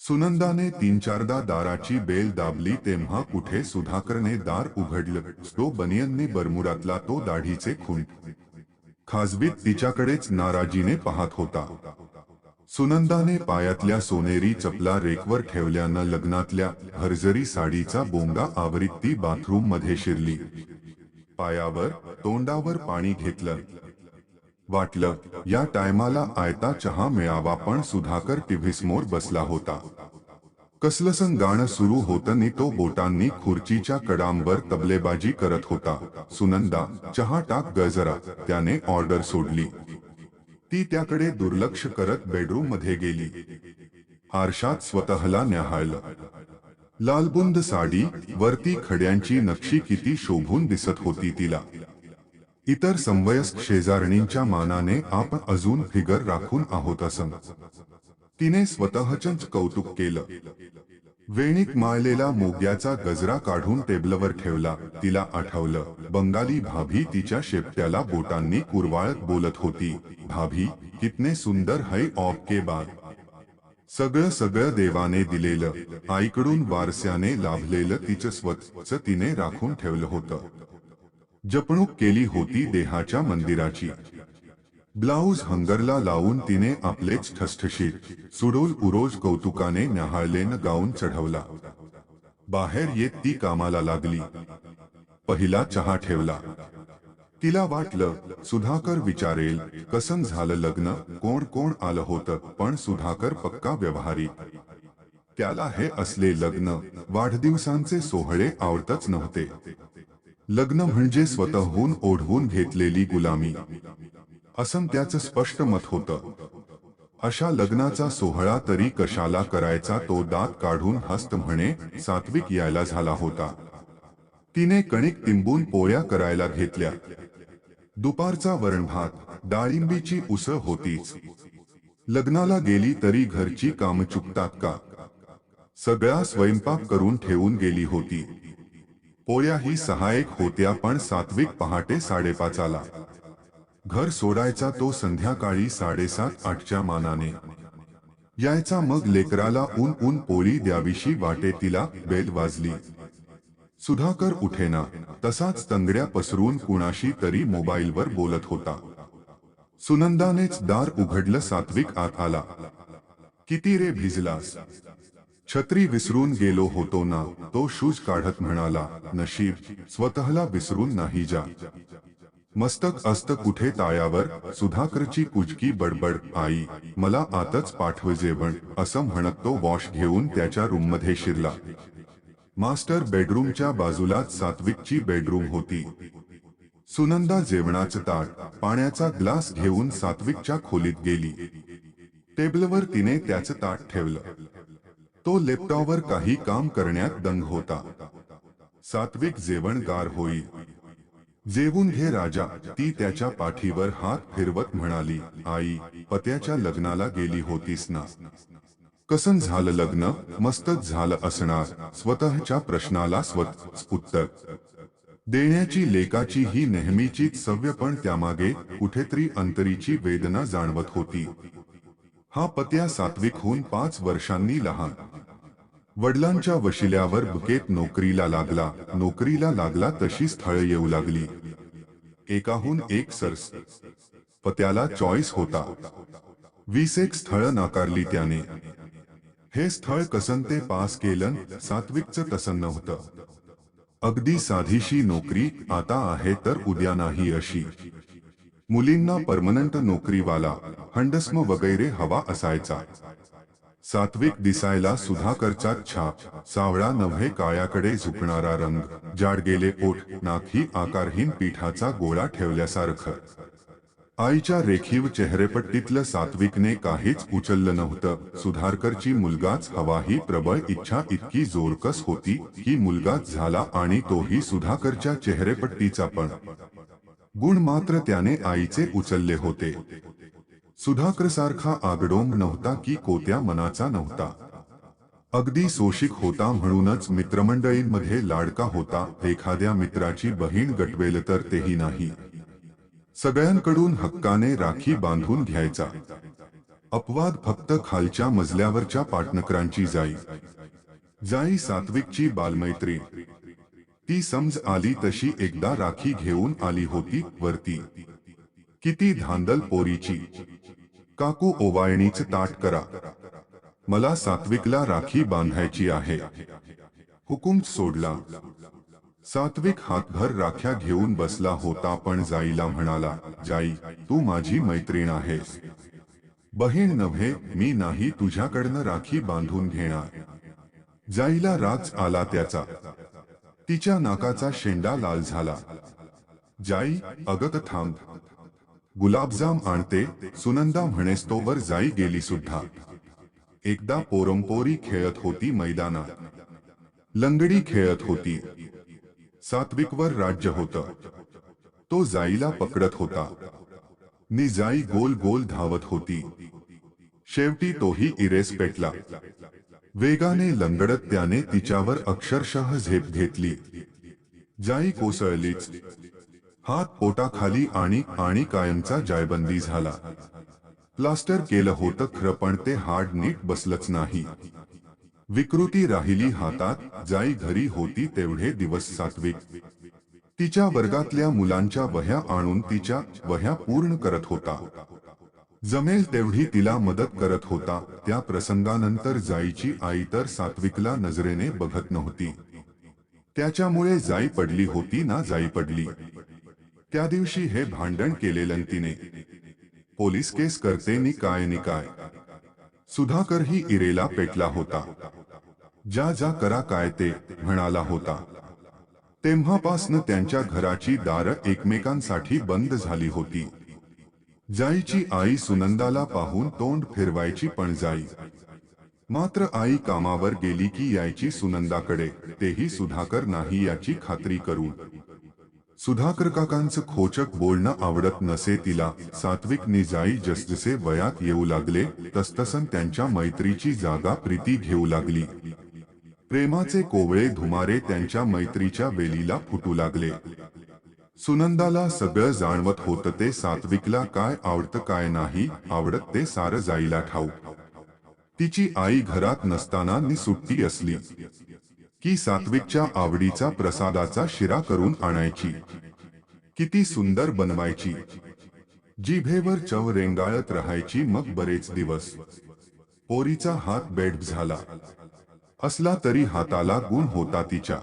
सुनंदाने तीन चारदा दाराची बेल दाबली तेव्हा कुठे सुधाकरने दार उघडलं? तो बनियनने बरमुरातला तो दाढीचे खून. खासबीत तिच्याकडेच नाराजीने पाहत होता. सुनंदाने पायातल्या सोनेरी चपला रेकवर ठेवल्यानं लग्नातल्या हरजरी साडीचा बोंगा आवरीत ती बाथरूममध्ये शिरली. पायावर तोंडावर पाणी घेतलं. वाटलं या टायमाला आयता चहा मिळावा पण सुधाकर टीव्ही समोर बसला होता. कसलसन गाणं सुरू होतं तो बोटांनी खुर्चीच्या कडांवर तबलेबाजी करत होता. सुनंदा चहा टाक गजरा त्याने ऑर्डर सोडली. ती त्याकडे दुर्लक्ष करत बेडरूममध्ये गेली. आरशात स्वतःला न्याहाळलं. लालबुंद साडी वरती खड्यांची नक्षी किती शोभून दिसत होती तिला. इतर समवयस्क शेजारणींच्या मानाने आपण अजून फिगर राखून आहोत असं. तिने स्वतःचंच कौतुक केलं. वेणीक माळलेला मोग्याचा गजरा काढून टेबलवर ठेवला. तिला आठवलं बंगाली भाभी तिच्या शेपट्याला बोटांनी कुरवाळत बोलत होती. भाभी कितने सुंदर है ऑफ के बाद. सगळं सगळं देवाने दिलेलं. आईकडून वारस्याने लाभलेलं तिचं स्वतःच तिने राखून ठेवलं होतं. जपणूक केली होती देहाच्या मंदिराची. ब्लाऊज हंगरला लावून तिने आपलेच ठसठशीत सुडोल उरोज कौतुकाने न्याहाळलेन गाऊन चढवला. बाहेर येत ती कामाला लागली. पहिला चहा ठेवला. तिला वाटलं सुधाकर विचारेल कसं झालं लग्न कोण कोण आलं होतं पण सुधाकर पक्का व्यवहारी. त्याला हे असले लग्न वाढदिवसांचे सोहळे आवडतच नव्हते. लग्न म्हणजे स्वतःहून ओढवून घेतलेली गुलामी. असं त्याचं स्पष्ट मत होतं. अशा लग्नाचा सोहळा तरी कशाला करायचा तो दात काढून हस्त म्हणे सात्विक यायला झाला होता. तिने कणिक तिंबून पोळ्या करायला घेतल्या. दुपारचा वरणभात डाळिंबीची उसळ होतीच. लग्नाला गेली तरी घरची काम चुकतात का? सगळा स्वयंपाक करून ठेवून गेली होती. पोळ्याही सहायक होत्या पण सात्विक पहाटे साडेपाचाला घर सोडायचा तो संध्याकाळी साडेसात आठच्या मानाने. यायचा मग लेकराला ऊन ऊन पोळी द्यावीशी वाटे तिला बेल वाजली. सुधाकर उठेना तसाच तंगड्या पसरून कुणाशी तरी मोबाईलवर बोलत होता. सुनंदानेच दार उघडलं सात्विक आत आला. किती रे भिजलास? छत्री विसरून गेलो होतो ना तो शूज काढत म्हणाला नशीब स्वतःला विसरून नाही जा. मस्तक असत कुठे तायावर सुधाकरची कुजकी बडबड आई मला आतच पाठव जेवण असं म्हणत तो वॉश घेऊन त्याच्या रूममध्ये शिरला. मास्टर बेडरूमच्या बाजूलाच सात्विकची बेडरूम होती. सुनंदा जेवणाचं ताट पाण्याचा ग्लास घेऊन सात्विकच्या खोलीत गेली. टेबलवर तिने त्याचं ताट ठेवलं. तो लॅपटॉपवर काही काम करण्यात दंग होता. सात्विक जेवण गार होई. जेवून घे राजा ती त्याच्या पाठीवर हात फिरवत म्हणाली आई पत्याच्या लग्नाला गेली होतीस ना? कसन झालं लग्न? मस्तच झालं असणार. स्वतःच्या प्रश्नाला स्वतःच उत्तर. देण्याची लेकाची ही नेहमीची सव्य पण त्यामागे कुठेतरी अंतरीची वेदना जाणवत होती. हा पत्या सात्विकहून पाच वर्षांनी लहान. वडिलांच्या वशिल्यावर बुकेत नोकरीला लागला नोकरीला लागला तशी स्थळ येऊ लागली. एकाहून एक सरस. पत्याला चॉईस होता. वीस एक स्थळ नाकारली त्याने. हे स्थळ कसन ते पास केलं सात्विकचं प्रसन्न होतं अगदी साधीशी नोकरी आता आहे तर उद्या नाही अशी. मुलींना परमनंट नोकरीवाला. हंडस्म वगैरे हवा असायचा. सात्विक दिसायला सुधाकरचा छाप सावळा नव्हे काळ्याकडे झुकणारा रंग जाड गेले ओठ आकारहीन पीठाचा गोळा ठेवल्यासारखं. आईच्या रेखीव चेहरेपट्टीतलं सात्विकने काहीच उचललं नव्हतं. सुधारकरची मुलगाच हवा ही प्रबळ इच्छा इतकी जोरकस होती की मुलगाच झाला आणि तोही सुधाकरच्या चेहरेपट्टीचा पण. गुण मात्र त्याने आईचे उचलले होते. सुधाकर सारखा नव्हता की कोत्या मनाचा नव्हता. अगदी सोशिक होता म्हणूनच मित्रमंडळींमध्ये लाडका होता एखाद्या मित्राची बहीण गटवेल तर तेही नाही. सगळ्यांकडून हक्काने राखी बांधून घ्यायचा. अपवाद फक्त खालच्या मजल्यावरच्या पाटणकरांची जाई. जाई सात्विकची बालमैत्री. ती समज आली तशी एकदा राखी घेऊन आली होती वरती. किती धांदल पोरीची. काकू ओवाळणीच ताट करा. मला सात्विकला राखी बांधायची आहे. हुकुम सोडला. सात्विक हातभर राख्या घेऊन बसला होता पण जाईला म्हणाला जाई तू माझी मैत्रीण आहेस. बहीण नव्हे मी नाही तुझ्याकडनं राखी बांधून घेणार. जाईला राज आला त्याचा. तिच्या नाकाचा शेंडा लाल झाला. जाई अगत थांब. गुलाबजाम आणते, सुनंदा म्हणेस तोवर जाई गेली सुद्धा. एकदा पोरंपोरी खेळत होती मैदानात. लंगडी खेळत होती. सात्विकवर राज्य होत. तो जाईला पकडत होता. निजाई गोल गोल धावत होती. शेवटी तोही इरेस पेटला. वेगाने लंगडत त्याने तिच्यावर अक्षरशः झेप घेतली. जाई कोसळलीच. हात पोटाखाली आणि आणि कायमचा जायबंदी झाला. प्लास्टर केलं होतं खरं पण ते हाड नीट बसलंच नाही. विकृती राहिली हातात जाई घरी होती तेवढे दिवस सात्विक. तिच्या वर्गातल्या मुलांच्या वह्या आणून तिच्या वह्या पूर्ण करत होता. जमेल तेवढी तिला मदत करत होता. त्या प्रसंगानंतर जाईची आई तर सात्विकला नजरेने बघत नव्हती. त्याच्यामुळे जाई पडली होती ना जाई पडली. त्या दिवशी हे भांडण केलेलं तिने. पोलीस केस करते नि काय नि काय. सुधाकर ही इरेला पेटला होता. जा जा करा काय ते म्हणाला होता. तेव्हापासनं त्यांच्या घराची दारं एकमेकांसाठी बंद झाली होती. जाईची आई सुनंदाला पाहून तोंड फिरवायची पण जाई. मात्र आई कामावर गेली की यायची सुनंदाकडे तेही सुधाकर नाही याची खात्री करून. सुधाकर काकांचं खोचक बोलणं आवडत नसे तिला. सात्विक निजाई जसजसे वयात येऊ लागले तसतसन त्यांच्या मैत्रीची जागा प्रीती घेऊ लागली. प्रेमाचे कोवळे धुमारे त्यांच्या मैत्रीच्या वेलीला फुटू लागले. सुनंदाला सगळं जाणवत होतं ते सात्विकला काय आवडतं काय नाही आवडत ते सारं जाईला ठाऊक. तिची आई घरात नसताना नि सुट्टी असली. की सात्विकच्या आवडीचा प्रसादाचा शिरा करून आणायची. किती सुंदर बनवायची. जिभेवर चव रेंगाळत राहायची मग बरेच दिवस. पोरीचा हात बेड झाला. असला तरी हाताला गुण होता तिच्या.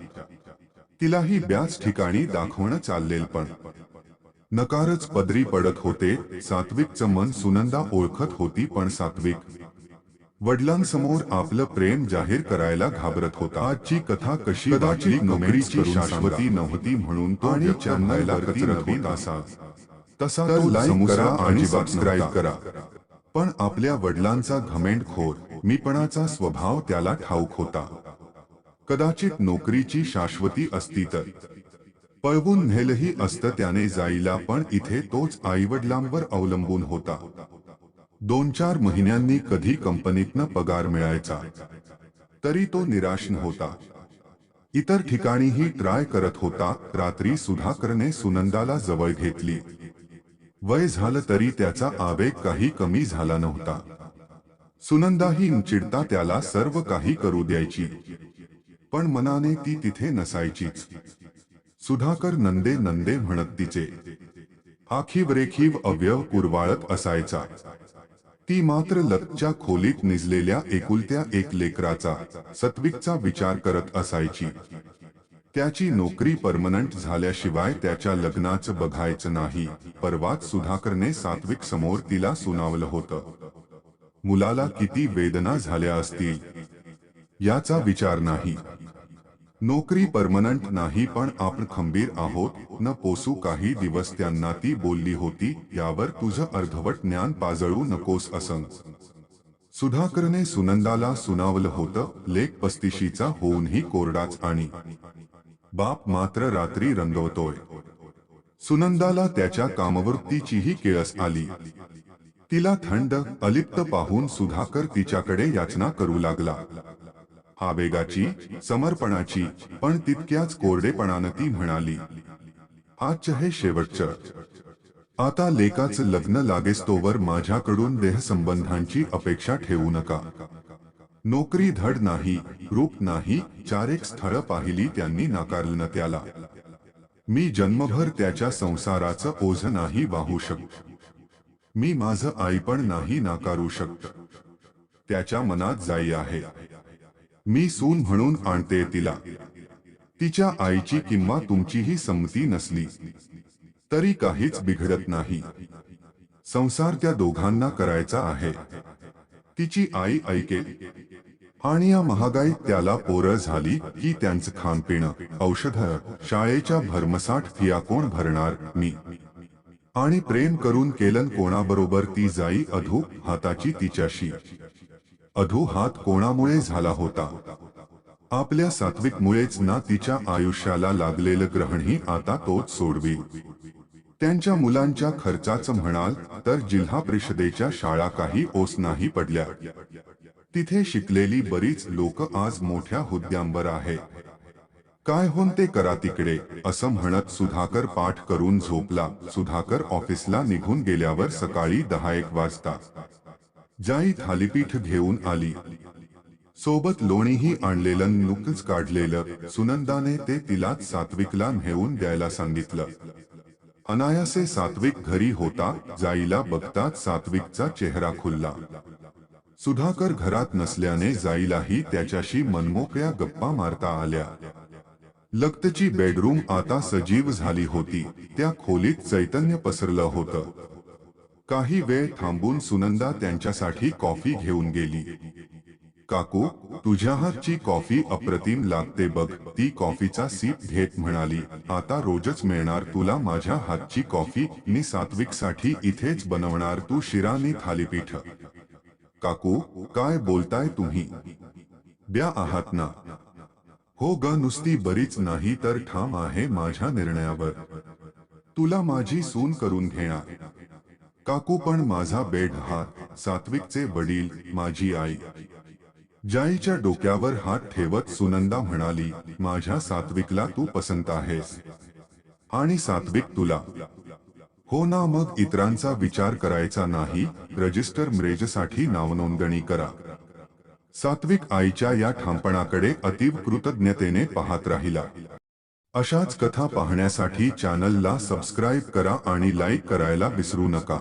तिलाही ब्याच ठिकाणी दाखवणं चाललेल पण. नकारच पदरी पडत होते सात्विकचं मन सुनंदा ओळखत होती पण सात्विक. वडिलांसमोर आपलं प्रेम जाहीर करायला घाबरत होता. आजची कथा कशी कदाचित नोकरीची शाश्वती नव्हती म्हणून तो आणि चॅनलला कचरत असा तसा तो लाईक करा आणि सबस्क्राईब करा पण आपल्या वडिलांचा घमेंडखोर मीपणाचा स्वभाव त्याला ठाऊक होता. कदाचित नोकरीची शाश्वती असती तर. पळवून नेलही असतं त्याने जाईला पण इथे तोच आईवडिलांवर अवलंबून होता. दोन चार महिन्यांनी कधी कंपनीतनं पगार मिळायचा तरी तो निराश होता इतर ठिकाणीही ट्राय करत होता रात्री सुधाकरने सुनंदाला जवळ घेतली. वय झालं तरी त्याचा आवेग काही कमी झाला नव्हता. सुनंदाही चिडता त्याला सर्व काही करू द्यायची. पण मनाने ती तिथे नसायचीच. सुधाकर नंदे नंदे म्हणत तिचे. आखीव रेखीव अवयव कुरवाळत असायचा. ती मात्र लतच्या खोलीत निजलेल्या एकुलत्या एक लेकराचा सत्विकचा विचार करत असायची. त्याची नोकरी परमनंट झाल्याशिवाय त्याच्या लग्नाचं बघायचं नाही परवाच सुधाकरने सात्विक समोर तिला सुनावलं होतं. मुलाला किती वेदना झाल्या असतील? याचा विचार नाही. नोकरी परमनंट नाही पण आपण खंबीर आहोत. न पोसू काही दिवस त्यांना ती बोलली होती यावर तुझं अर्धवट ज्ञान पाजळू नकोस असं. सुधाकरने सुनंदाला सुनावलं होतं लेख पस्तीशीचा होऊनही कोरडाच आणि बाप मात्र रात्री रंगवतोय. सुनंदाला त्याच्या कामवृत्तीचीही केळस आली. तिला थंड अलिप्त पाहून सुधाकर तिच्याकडे याचना करू लागला. आवेगाची समर्पणाची पण तितक्याच कोरडेपणानं ती म्हणाली आज हे शेवटचं. आता लेकाचं लग्न लागेस्तोवर माझ्याकडून देहसंबंधांची अपेक्षा ठेवू नका. नोकरी धड नाही रूप नाही चार एक स्थळ पाहिली त्यांनी नाकारलं त्याला मी जन्मभर त्याच्या संसाराचं ओझ नाही वाहू शकत मी माझं आईपण नाही नाकारू शकत त्याच्या मनात जाई आहे. मी सून म्हणून आणते तिला. तिच्या आईची किंवा तुमचीही संमती नसली तरी काहीच बिघडत नाही. संसार त्या दोघांना करायचा आहे. तिची आई ऐकेल. आणि या महागाईत त्याला पोरं झाली की त्यांचं खाणपिणं औषध शाळेच्या भरमसाठ फिया कोण भरणार मी. आणि प्रेम करून केलन कोणाबरोबर ती जाई अधू हाताची तिच्याशी. अधोहात कोणामुळे झाला होता? आपल्या सात्विकमुळेच ना तिच्या आयुष्याला लागलेलं ग्रहणही आता तोच सोडवी. त्यांच्या मुलांच्या खर्चाचं म्हणाल तर जिल्हा परिषदेच्या शाळा काही ओस नाही पडल्या. तिथे शिकलेली बरीच लोक आज मोठ्या हुद्द्यांवर आहे. काय होन ते करा तिकडे असं म्हणत सुधाकर पाठ करून झोपला. सुधाकर ऑफिसला निघून गेल्यावर सकाळी दहा एक वाजता. जाई थालीपीठ घेऊन आली. सोबत लोणीही आणलेलं नुकच काढलेलं सुनंदाने ते तिलाच सात्विकला नेऊन द्यायला सांगितलं. अनायासे सात्विक घरी होता जाईला बघताच सात्विकचा चेहरा खुलला. सुधाकर घरात नसल्याने जाईलाही त्याच्याशी मनमोकळ्या गप्पा मारता आल्या. लक्तची बेडरूम आता सजीव झाली होती त्या खोलीत चैतन्य पसरलं होतं. काही वेळ थांबून सुनंदा त्यांच्यासाठी कॉफी घेऊन गेली. काकू तुझ्या हातची कॉफी अप्रतिम लागते बघ ती कॉफीचा सीप घेत म्हणाली. आता रोजच मिळणार तुला माझ्या हातची कॉफी मी सात्विकसाठी इथेच बनवणार तू शिरानी थालीपीठ. काकू काय बोलताय तुम्ही? ब्या आहात ना. हो ग नुसती बरीच नाही तर ठाम आहे माझ्या निर्णयावर. तुला माझी सून करून घेणार. काकू पण माझा बेड हात सात्विकचे वडील माझी आई. जाईच्या डोक्यावर हात ठेवत सुनंदा म्हणाली माझ्या सात्विकला तू पसंत आहेस. आणि सात्विक तुला. हो ना मग इतरांचा विचार करायचा नाही? रजिस्टर म्रेजसाठी नावनोंदणी करा. सात्विक आईच्या या ठामपणाकडे अतीव कृतज्ञतेने पाहत राहिला. अशाच कथा पाहण्यासाठी चॅनलला सबस्क्राईब करा आणि लाईक करायला विसरू नका.